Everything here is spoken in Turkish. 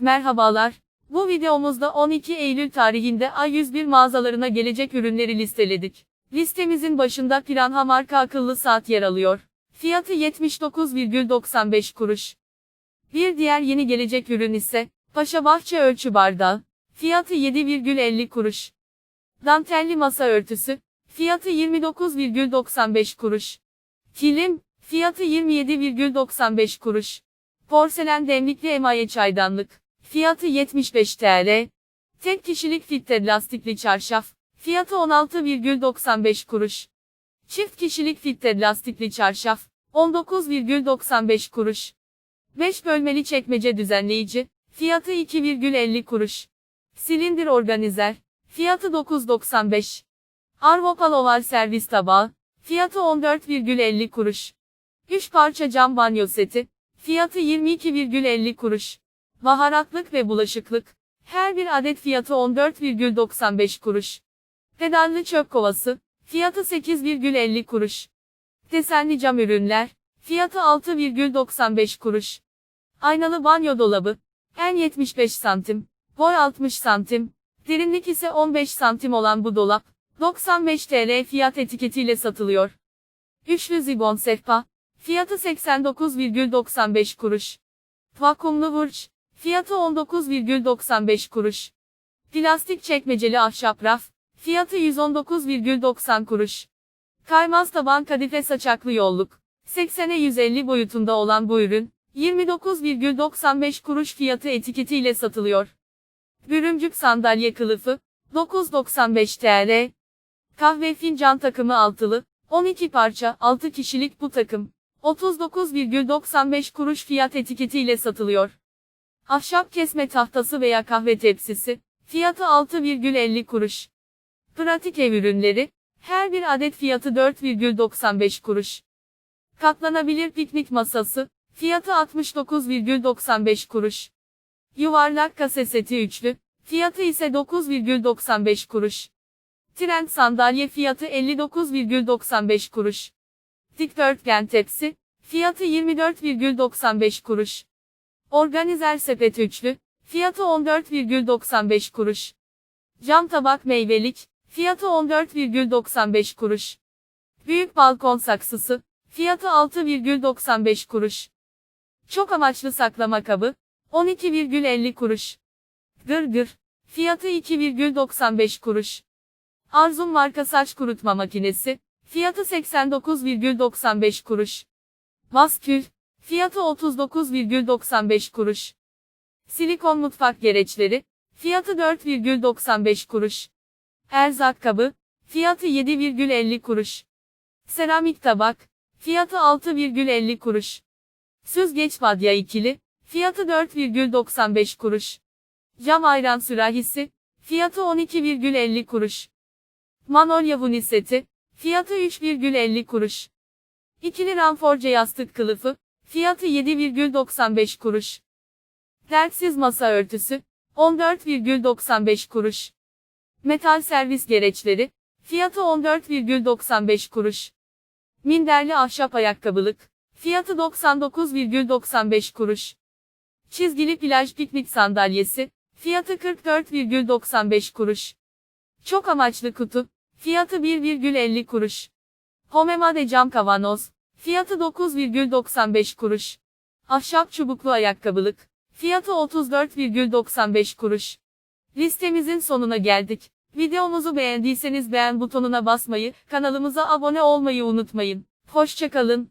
Merhabalar. Bu videomuzda 12 Eylül tarihinde A101 mağazalarına gelecek ürünleri listeledik. Listemizin başında Piranha marka akıllı saat yer alıyor. Fiyatı 79,95 kuruş. Bir diğer yeni gelecek ürün ise Paşa Bahçe ölçü bardağı. Fiyatı 7,50 kuruş. Dantelli masa örtüsü. Fiyatı 29,95 kuruş. Kilim. Fiyatı 27,95 kuruş. Porselen demlikli emaye çaydanlık. Fiyatı 75 TL. Tek kişilik filtre lastikli çarşaf. Fiyatı 16,95 kuruş. Çift kişilik filtre lastikli çarşaf. 19,95 kuruş. 5 bölmeli çekmece düzenleyici. Fiyatı 2,50 kuruş. Silindir organizer. Fiyatı 9,95. Arvopal oval servis tabağı. Fiyatı 14,50 kuruş. 3 parça cam banyo seti. Fiyatı 22,50 kuruş. Baharatlık ve bulaşıklık. Her bir adet fiyatı 14,95 kuruş. Pedallı çöp kovası. Fiyatı 8,50 kuruş. Desenli cam ürünler. Fiyatı 6,95 kuruş. Aynalı banyo dolabı. En 75 santim. Boy 60 santim. Derinlik ise 15 santim olan bu dolap. 95 TL fiyat etiketiyle satılıyor. Üçlü zigon sehpa. Fiyatı 89,95 kuruş. Vakumlu burç. Fiyatı 19,95 kuruş. Plastik çekmeceli ahşap raf. Fiyatı 119,90 kuruş. Kaymaz taban kadife saçaklı yolluk. 80'e 150 boyutunda olan bu ürün, 29,95 kuruş fiyatı etiketiyle satılıyor. Bürümcük sandalye kılıfı, 9,95 TL. Kahve fincan takımı altılı, 12 parça, 6 kişilik bu takım. 39,95 kuruş fiyat etiketiyle satılıyor. Ahşap kesme tahtası veya kahve tepsisi, fiyatı 6,50 kuruş. Pratik ev ürünleri, her bir adet fiyatı 4,95 kuruş. Katlanabilir piknik masası, fiyatı 69,95 kuruş. Yuvarlak kase seti üçlü, fiyatı ise 9,95 kuruş. Trend sandalye fiyatı 59,95 kuruş. Dikdörtgen tepsi, fiyatı 24,95 kuruş. Organizer sepet üçlü, fiyatı 14,95 kuruş. Cam tabak meyvelik, fiyatı 14,95 kuruş. Büyük balkon saksısı, fiyatı 6,95 kuruş. Çok amaçlı saklama kabı, 12,50 kuruş. Gırgır, fiyatı 2,95 kuruş. Arzum marka saç kurutma makinesi, fiyatı 89,95 kuruş. Maskül, fiyatı 39,95 kuruş. Silikon mutfak gereçleri, fiyatı 4,95 kuruş. Erzak kabı, fiyatı 7,50 kuruş. Seramik tabak, fiyatı 6,50 kuruş. Süzgeç badya ikili, fiyatı 4,95 kuruş. Cam ayran sürahisi, fiyatı 12,50 kuruş. Manolya vuni seti, fiyatı 3,50 kuruş. İkili ramforce yastık kılıfı, fiyatı 7,95 kuruş. Dertsiz masa örtüsü, 14,95 kuruş. Metal servis gereçleri, fiyatı 14,95 kuruş. Minderli ahşap ayakkabılık, fiyatı 99,95 kuruş. Çizgili plaj piknik sandalyesi, fiyatı 44,95 kuruş. Çok amaçlı kutu, fiyatı 1,50 kuruş. Homemade cam kavanoz, fiyatı 9,95 kuruş. Ahşap çubuklu ayakkabılık, fiyatı 34,95 kuruş. Listemizin sonuna geldik. Videomuzu beğendiyseniz beğen butonuna basmayı, kanalımıza abone olmayı unutmayın. Hoşçakalın.